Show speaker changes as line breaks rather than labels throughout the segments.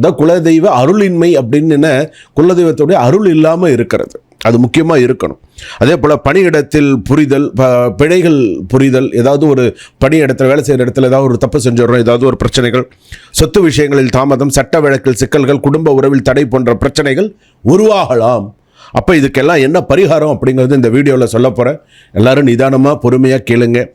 அதான் குலதெய்வ அருளின்மை அப்படின்னு என்ன? குலதெய்வத்துடைய அருள் இல்லாமல் இருக்கிறது. அது முக்கியமாக இருக்கணும். அதே போல் பணியிடத்தில் புரிதல் ப- பிழைகள் புரிதல் ஏதாவது ஒரு பணியிடத்தில் வேலை செய்கிற இடத்துல ஏதாவது ஒரு தப்பு செஞ்சிடறோம் ஏதாவது ஒரு பிரச்சனைகள் சொத்து விஷயங்களில் தாமதம் சட்ட வழக்கில் சிக்கல்கள் குடும்ப உறவில் தடை போன்ற பிரச்சனைகள் உருவாகலாம். அப்போ இதுக்கெல்லாம் என்ன பரிகாரம் அப்படிங்கிறது இந்த வீடியோவில் சொல்ல போகிறேன் எல்லாரும் நிதானமாக பொறுமையாக கேளுங்கள்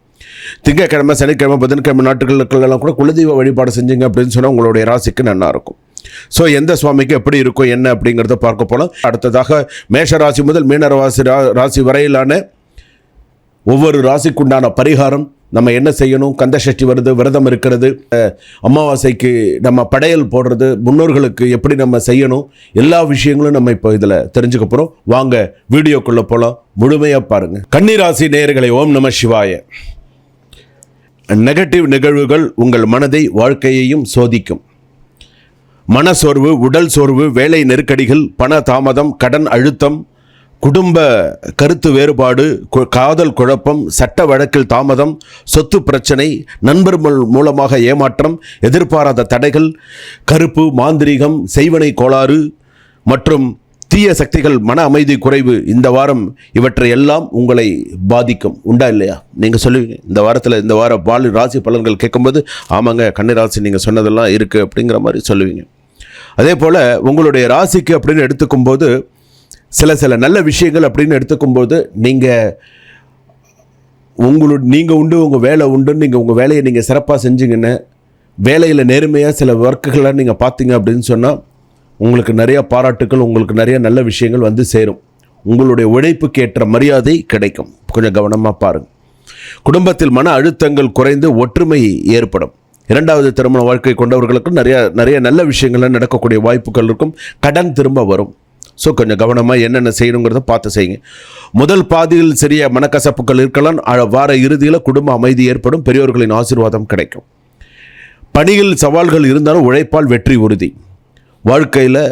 திங்கக்கிழமை சனிக்கிழமை புதன்கிழமை நாட்டுகளுக்கெல்லாம் கூட குலதெய்வ வழிபாடு செஞ்சீங்க அப்படின்னு சொன்னால் உங்களுடைய ராசிக்கு நல்லாயிருக்கும் ஸோ எந்த சுவாமிக்கு எப்படி இருக்கும் என்ன அப்படிங்கிறத பார்க்க போகலாம் அடுத்ததாக மேஷ ராசி முதல் மீன ராசி ரா- ராசி வரையிலான ஒவ்வொரு ராசிக்குண்டான பரிகாரம். நம்ம என்ன செய்யணும்? கந்த சஷ்டி வருது விரதம் இருக்கிறது அமாவாசைக்கு நம்ம படையல் போடுறது முன்னோர்களுக்கு எப்படி நம்ம செய்யணும்? எல்லா விஷயங்களும் நம்ம இப்போ இதில் தெரிஞ்சுக்க போகிறோம் வாங்க வீடியோக்குள்ளே போகலாம் முழுமையாக பாருங்கள் கன்னிராசி நேயர்களை ஓம் நம சிவாய. நெகட்டிவ் நிகழ்வுகள் உங்கள் மனதை வாழ்க்கையையும் சோதிக்கும். மனசோர்வு உடல் சோர்வு வேலை நெருக்கடிகள் பண தாமதம் கடன் அழுத்தம் குடும்ப கருத்து வேறுபாடு காதல் குழப்பம் சட்ட வழக்கில் தாமதம் சொத்து பிரச்சனை நண்பர்கள் மூலமாக ஏமாற்றம் எதிர்பாராத தடைகள் கருப்பு மாந்திரீகம் செய்வனை கோளாறு மற்றும் தீய சக்திகள் மன அமைதி குறைவு இந்த வாரம் இவற்றை எல்லாம் உங்களை பாதிக்கும். உண்டா இல்லையா? நீங்கள் சொல்லுவீங்க. இந்த வாரத்தில் இந்த வார பால் ராசி பலன்கள் கேட்கும்போது ஆமாங்க கன்னி ராசி நீங்கள் சொன்னதெல்லாம் இருக்குது அப்படிங்கிற மாதிரி சொல்லுவீங்க. அதே போல் உங்களுடைய ராசிக்கு அப்படின்னு எடுத்துக்கும்போது சில சில நல்ல விஷயங்கள் அப்படின்னு எடுத்துக்கும்போது நீங்கள் உங்களோட நீங்கள் உண்டு உங்கள் வேலை உண்டுன்னு நீங்கள் உங்கள் வேலையை நீங்கள் சிறப்பாக செஞ்சிங்கன்னு வேலையில் நேர்மையாக சில ஒர்க்குகளை நீங்கள் பார்த்தீங்க அப்படின்னு சொன்னால் உங்களுக்கு நிறைய பாராட்டுக்கள் உங்களுக்கு நிறைய நல்ல விஷயங்கள் வந்து சேரும். உங்களுடைய உழைப்புக்கு ஏற்ற மரியாதை கிடைக்கும். கொஞ்சம் கவனமாக பாருங்கள் குடும்பத்தில் மன அழுத்தங்கள் குறைந்து ஒற்றுமை ஏற்படும். இரண்டாவது திருமண வாழ்க்கை கொண்டவர்களுக்கும் நிறைய நிறைய நல்ல விஷயங்கள்லாம் நடக்கக்கூடிய வாய்ப்புகள் இருக்கும். கடன் திரும்ப வரும். ஸோ கொஞ்சம் கவனமாக என்னென்ன செய்யணுங்கிறத பார்த்து செய்யுங்க. முதல் பாதியில் சிறிய மனக்கசப்புகள் இருக்கலாம். அ- வார இறுதியில் குடும்ப அமைதி ஏற்படும். பெரியோர்களின் ஆசீர்வாதம் கிடைக்கும். பணியில் சவால்கள் இருந்தாலும் உழைப்பால் வெற்றி உறுதி. வாழ்க்கையில்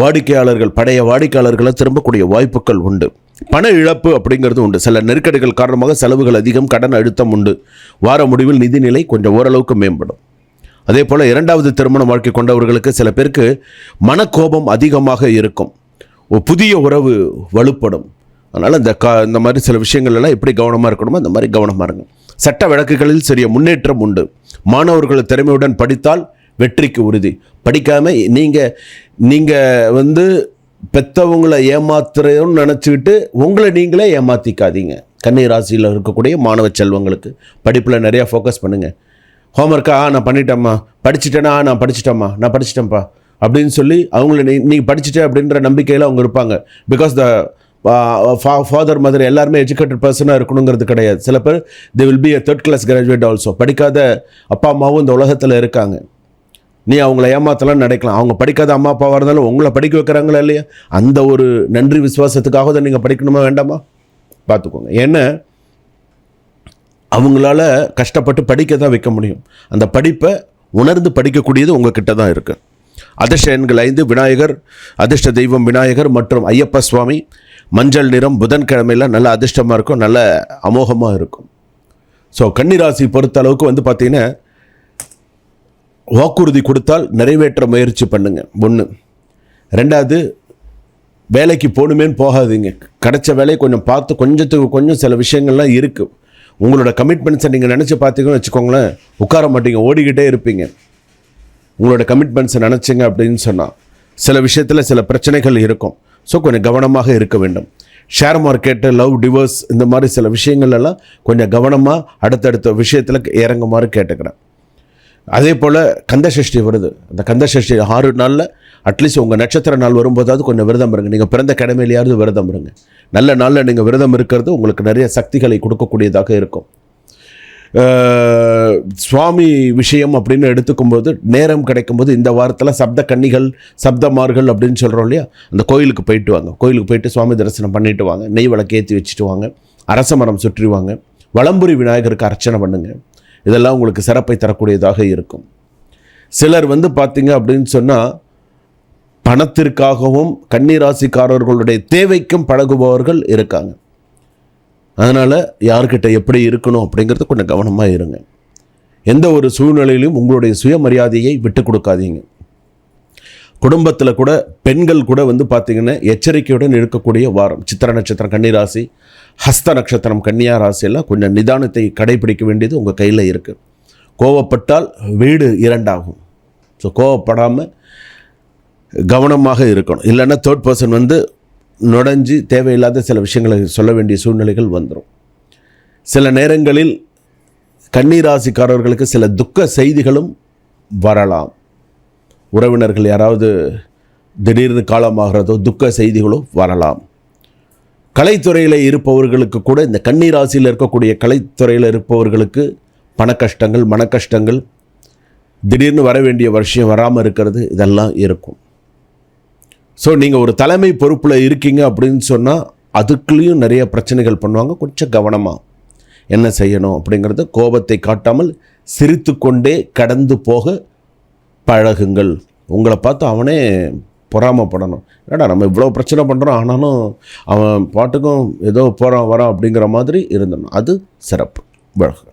வாடிக்கையாளர்கள் பழைய வாடிக்கையாளர்களை திரும்பக்கூடிய வாய்ப்புகள் உண்டு. பண இழப்பு அப்படிங்கிறது உண்டு. சில நெருக்கடிகள் காரணமாக செலவுகள் அதிகம் கடன் அழுத்தம் உண்டு. வார முடிவில் நிதிநிலை கொஞ்சம் ஓரளவுக்கு மேம்படும். அதே போல் இரண்டாவது திருமண வாழ்க்கை கொண்டவர்களுக்கு சில பேருக்கு மனக்கோபம் அதிகமாக இருக்கும். புதிய உறவு வலுப்படும். அதனால் இந்த கா இந்த மாதிரி சில விஷயங்கள் எல்லாம் எப்படி கவனமாக இருக்கணுமோ அந்த மாதிரி கவனமாக இருங்க. சட்ட வழக்குகளில் சிறிய முன்னேற்றம் உண்டு. மாணவர்கள் திறமையுடன் படித்தால் வெற்றிக்கு உறுதி. படிக்காமல் நீங்கள் நீங்கள் வந்து பெற்றவங்களை ஏமாத்துறோன்னு நினச்சிக்கிட்டு உங்களை நீங்களே ஏமாற்றிக்காதீங்க கன்னி ராசியில் இருக்கக்கூடிய மாணவ செல்வங்களுக்கு படிப்பில் நிறையா ஃபோக்கஸ் பண்ணுங்கள் ஹோம்ஒர்க்கா ஆ நான் பண்ணிட்டேம்மா. படிச்சுட்டேனா ஆ நான் படிச்சிட்டேம்மா. நான் படிச்சிட்டேன்ப்பா. அப்படின்னு சொல்லி அவங்கள நீ நீங்கள் படிச்சுட்டே அப்படின்ற நம்பிக்கையில் அவங்க இருப்பாங்க. பிகாஸ் த ஃபாதர் மதர் எல்லாருமே எஜுகேட்டட் பர்சனாக இருக்கணுங்கிறது கிடையாது. சில பேர் they will be a third class graduate also படிக்காத அப்பா அம்மாவும் இந்த உலகத்தில் இருக்காங்க. நீ அவங்கள ஏமாத்தலாம் நினைக்கலாம். அவங்க படிக்காத அம்மா அப்பாவாக இருந்தாலும் உங்களை படிக்க வைக்கிறாங்களா இல்லையா? அந்த ஒரு நன்றி விசுவாசத்துக்காக தான் நீங்கள் படிக்கணுமா வேண்டாமா? பார்த்துக்கோங்க. ஏன்னா அவங்களால கஷ்டப்பட்டு படிக்க தான் வைக்க முடியும். அந்த படிப்பை உணர்ந்து படிக்கக்கூடியது உங்ககிட்ட தான் இருக்குது அதிர்ஷ்ட எண்கள் ஐந்து விநாயகர் அதிர்ஷ்ட தெய்வம் விநாயகர் மற்றும் ஐயப்ப சுவாமி மஞ்சள் நிறம் புதன்கிழமையில் நல்ல அதிர்ஷ்டமாக இருக்கும் நல்ல அமோகமாக இருக்கும். ஸோ கன்னிராசி பொறுத்த அளவுக்கு வந்து பார்த்திங்கன்னா வாக்குறுதி கொடுத்தால் நிறைவேற்ற முயற்சி பண்ணுங்க. ஒன்று ரெண்டாவது வேலைக்கு போகணுமேன்னு போகாதீங்க. கிடைச்ச வேலையை கொஞ்சம் பார்த்து கொஞ்சத்துக்கு கொஞ்சம் சில விஷயங்கள்லாம் இருக்குது உங்களோட கமிட்மெண்ட்ஸை நீங்கள் நினச்சி பார்த்தீங்கன்னு வச்சுக்கோங்களேன் உட்கார மாட்டீங்க ஓடிக்கிட்டே இருப்பீங்க. உங்களோட கமிட்மெண்ட்ஸை நினச்சிங்க அப்படின்னு சொன்னால் சில விஷயத்தில் சில பிரச்சனைகள் இருக்கும். ஸோ கொஞ்சம் கவனமாக இருக்க வேண்டும். ஷேர் மார்க்கெட்டு லவ் டிவோர்ஸ் இந்த மாதிரி சில விஷயங்கள் எல்லாம் கொஞ்சம் கவனமாக அடுத்தடுத்த விஷயத்தில் இறங்குமாறு கேட்டுக்கிறேன். அதே போல் கந்தசஷ்டி வருது. அந்த கந்தசஷ்டி ஆறு நாளில் அட்லீஸ்ட் உங்கள் நட்சத்திர நாள் வரும்போதாவது கொஞ்சம் விரதம் இருங்க. நீங்கள் பிறந்த கடமையிலையாவது விரதம் இருங்க. நல்ல நாளில் நீங்கள் விரதம் இருக்கிறது உங்களுக்கு நிறைய சக்திகளை கொடுக்கக்கூடியதாக இருக்கும். சுவாமி விஷயம் அப்படின்னு எடுத்துக்கும்போது நேரம் கிடைக்கும்போது இந்த வாரத்தில் சப்த கன்னிகள் சப்தமார்கள் அப்படின்னு சொல்கிறோம் இல்லையா? அந்த கோயிலுக்கு போயிட்டு வாங்க. கோயிலுக்கு போயிட்டு சுவாமி தரிசனம் பண்ணிட்டு வாங்க. நெய் விளக்கு ஏற்றி வச்சுட்டு வாங்க. அரச மரம் சுற்றி வாங்க. விநாயகருக்கு அர்ச்சனை பண்ணுங்கள் இதெல்லாம் உங்களுக்கு சிறப்பை தரக்கூடியதாக இருக்கும். சிலர் வந்து பார்த்தீங்க அப்படின்னு சொன்னால் பணத்திற்காகவும் கன்னிராசிக்காரர்களுடைய தேவைக்கும் பழகுபவர்கள் இருக்காங்க. அதனால் யார்கிட்ட எப்படி இருக்கணும் அப்படிங்கிறது கொஞ்சம் கவனமாக இருங்க. எந்த ஒரு சூழ்நிலையிலும் உங்களுடைய சுயமரியாதையை விட்டு கொடுக்காதீங்க. குடும்பத்தில் கூட பெண்கள் கூட வந்து பார்த்திங்கன்னா எச்சரிக்கையுடன் இருக்கக்கூடிய வாரம். சித்திர நட்சத்திரம் கன்னிராசி ஹஸ்த நட்சத்திரம் கன்னியா ராசியெல்லாம் கொஞ்சம் நிதானத்தை கடைபிடிக்க வேண்டியது உங்கள் கையில் இருக்குது கோவப்பட்டால் வீடு இரண்டாகும். ஸோ கோவப்படாமல் கவனமாக இருக்கணும். இல்லைன்னா தேர்ட் பர்சன் வந்து நுழைஞ்சி தேவையில்லாத சில விஷயங்களை சொல்ல வேண்டிய சூழ்நிலைகள் வந்துடும் சில நேரங்களில் கன்னிராசிக்காரர்களுக்கு சில துக்க செய்திகளும் வரலாம். உறவினர்கள் யாராவது திடீர்னு காலமாகிறதோ துக்க செய்திகளோ வரலாம். கலைத்துறையில் இருப்பவர்களுக்கு கூட இந்த கண்ணீராசியில் இருக்கக்கூடிய கலைத்துறையில் இருப்பவர்களுக்கு பண கஷ்டங்கள் மன கஷ்டங்கள் திடீர்னு வர வேண்டிய வருஷம் வராமல் இருக்கிறது இதெல்லாம் இருக்கும். ஸோ நீங்கள் ஒரு தலைமை பொறுப்பில் இருக்கீங்க அப்படின்னு சொன்னால் அதுக்குள்ளேயும் நிறைய பிரச்சனைகள் பண்ணுவாங்க. கொஞ்சம் கவனமாக என்ன செய்யணும் அப்படிங்கிறது கோபத்தை காட்டாமல் சிரித்துக்கொண்டே கடந்து போக பழகுங்கள். உங்களை பார்த்து அவனே பொறாமப்படணும். ஏடா நம்ம இவ்வளோ பிரச்சனை பண்ணுறோம் ஆனாலும் அவன் பாட்டுக்கும் ஏதோ போகிறான் வரான் அப்படிங்கிற மாதிரி இருந்தணும் அது சிறப்பு. பழகு